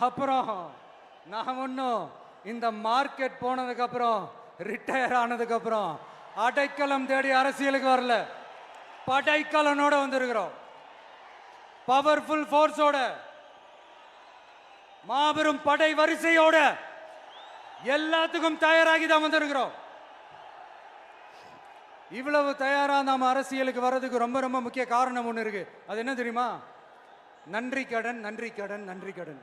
அப்புறம் நான் ஒன்றும் இந்த மார்க்கெட் போனதுக்கப்புறம் ரிட்டையர் ஆனதுக்கப்புறம் அடைக்கலம் தேடி அரசியலுக்கு வரல. படைக்கலனோட வந்திருக்கிறோம். பவர்ஃபுல் ஃபோர்ஸோட மாபெரும் படை வரிசையோட எல்லாத்துக்கும் தயாராகி தான் வந்திருக்கிறோம். இவ்வளவு தயாராக நாம் அரசியலுக்கு வர்றதுக்கு ரொம்ப ரொம்ப முக்கிய காரணம் ஒன்று இருக்கு. அது என்ன தெரியுமா? நன்றி கடன் நன்றி கடன் நன்றி கடன்.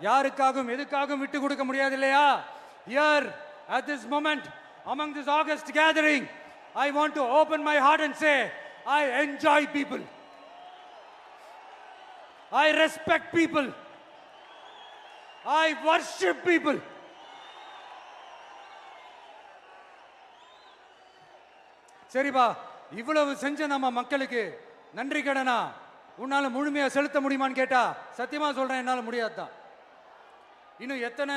யாருக்காகவும் எதுக்காகவும் விட்டு கொடுக்க முடியாது இல்லையா here at this moment among this august gathering I want to open my heart and say I enjoy people I respect people I worship people சரிப்பா இவ்வளவு செஞ்ச நம்ம மக்களுக்கு நன்றி கடனா? உன்னால முழுமையா செலுத்த முடியுமான்னு கேட்டா சத்தியமா சொல்றேன் என்னால முடியாதுதான். இன்னும் எத்தனை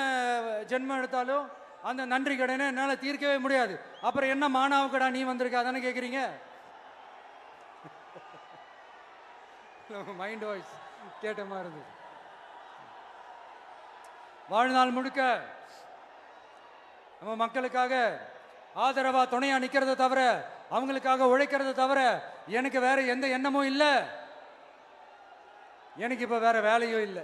ஜென்மம் எடுத்தாலும் அந்த நன்றி கடனை என்னால் தீர்க்கவே முடியாது. அப்புறம் என்ன மானாவுக்கடா நீ வந்திருக்க? அதானே கேட்குறீங்க மைண்ட் வாய்ஸ் கேட்ட மாதிரி இருந்தது. வாழ்நாள் முழுக்க நம்ம மக்களுக்காக ஆதரவா துணையா நிக்கிறத தவிர அவங்களுக்காக உழைக்கிறத தவிர எனக்கு வேற எந்த எண்ணமும் இல்லை. எனக்கு இப்போ வேற வேலையும் இல்லை.